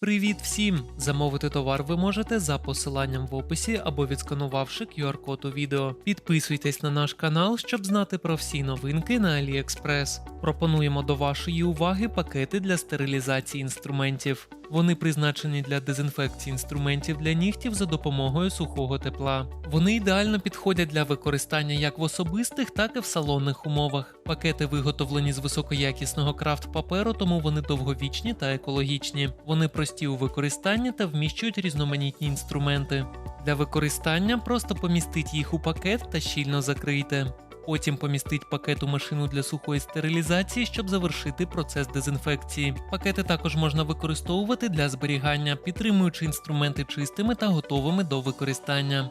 Привіт всім! Замовити товар ви можете за посиланням в описі або відсканувавши QR-код у відео. Підписуйтесь на наш канал, щоб знати про всі новинки на AliExpress. Пропонуємо до вашої уваги пакети для стерилізації інструментів. Вони призначені для дезінфекції інструментів для нігтів за допомогою сухого тепла. Вони ідеально підходять для використання як в особистих, так і в салонних умовах. Пакети виготовлені з високоякісного крафт паперу, тому вони довговічні та екологічні. Вони прості у використанні та вміщують різноманітні інструменти. Для використання просто помістіть їх у пакет та щільно закрийте. Потім помістить пакет у машину для сухої стерилізації, щоб завершити процес дезінфекції. Пакети також можна використовувати для зберігання, підтримуючи інструменти чистими та готовими до використання.